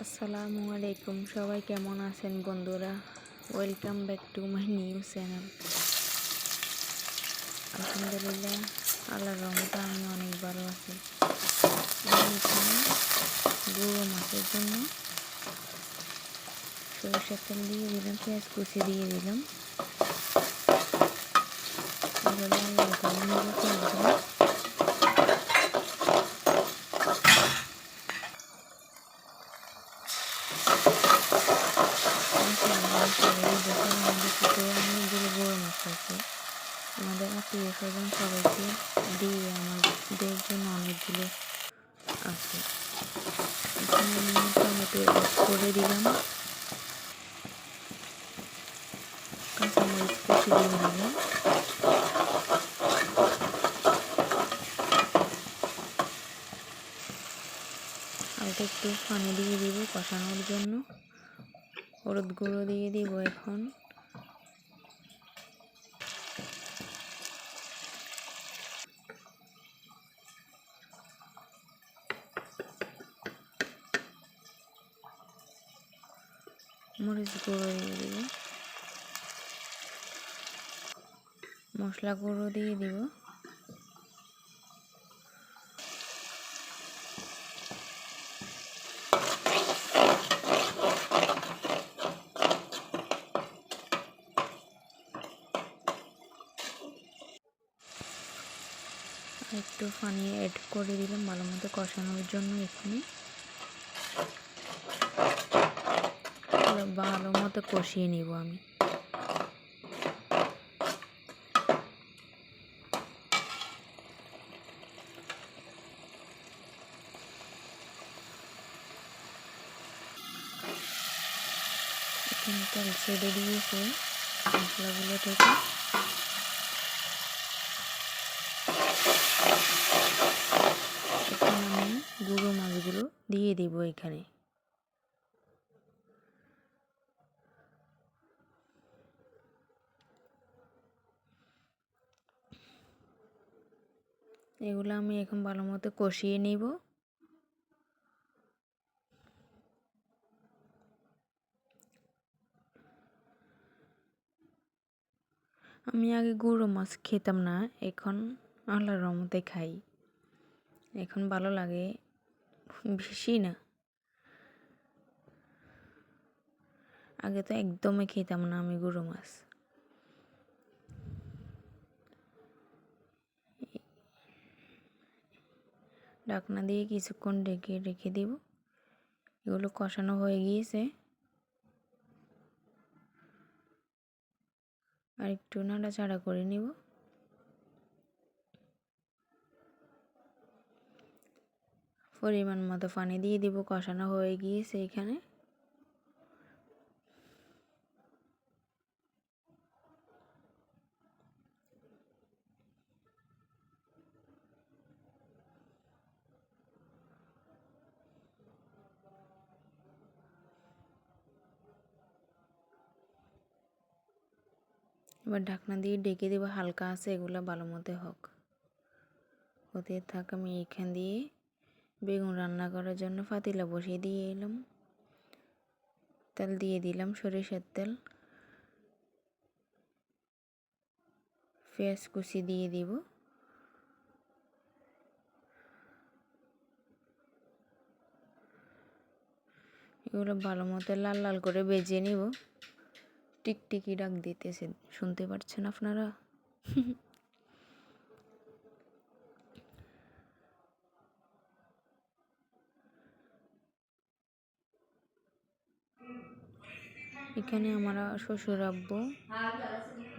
আসসালামু আলাইকুম, সবাই কেমন আছেন বন্ধুরা? Welcome back to my new channel আলহামদুলিল্লাহ, আল্লাহর রহমতে আমি অনেক ভালো আছি। গুঁড়ো মাছের জন্য সরিষার তেল দিয়ে দিলাম, পেঁয়াজ কুচি দিয়ে দিলাম। এগুলো লাল করে নেব পেঁয়াজগুলো অনেকগুলো বড় মাছ আছে আমাদের আত্মীয় স্বজন সবাইকে দিয়ে আমাদের জন্য অনেকগুলো আছে। টমেটো করে দিলাম। কাঁচামরিচ কুচি দিয়ে দিলাম। একটু পানি দিয়ে দিব কষানোর জন্য। হলুদ গুঁড়ো দিয়ে দিব এখন। মরিচ গুঁড়ো দিয়ে দিব। মশলা গুঁড়ো দিয়ে দিব। একটু পানি অ্যাড করে দিলাম ভালো মতো কষানোর জন্য এখানে। ভালো মতো কষিয়ে নিব আমি। তেল ছেড়ে দিয়েছে মশলাগুলো থেকে। এখন আমি গুঁড়ো মাছগুলো দিয়ে দিব এখানে। এগুলো আমি এখন ভালো মতো কষিয়ে নিব। আমি আগে গুঁড়ো মাছ খেতাম না, এখন আল্লাহর রহমতে খাই। এখন ভালো লাগে, বেশি না। আগে তো একদমই খেতাম না আমি গুঁড়ো মাছ। ডাকনা দিয়ে কিছুক্ষণ ঢেকে, রেখে দিব। এগুলো কষানো হয়ে গিয়েছে। আর একটু নাড়াচাড়া করে নিব। পরিমাণ মতো পানি দিয়ে দিব। কষানো হয়ে গিয়েছে এখানে। এবার ঢাকনা দিয়ে ডেকে দেবো হালকা আছে, এগুলো ভালো মতো হোক। হতে থাক, আমি এখান দিয়ে বেগুন রান্না করার জন্য ফাতিলা বসিয়ে দিয়ে এলাম। তেল দিয়ে দিলাম সরিষার তেল। পেঁয়াজ কুচি দিয়ে দিব। এগুলো ভালো মতো লাল লাল করে বেজে নিব। টিকটিকি ডাক দিতেছে শুনতে পাচ্ছেন আপনারা? এখানে আমরা শ্বশুর আব্বু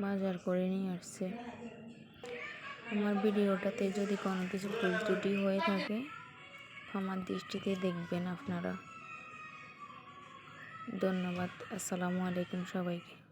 বাজার করে নিয়ে আসছে। আমার ভিডিওটাতে যদি কোনো কিছু ভুল ত্রুটি হয়ে থাকে আমার দৃষ্টিতে দেখবেন আপনারা। ধন্যবাদ। আসসালামু আলাইকুম সবাইকে।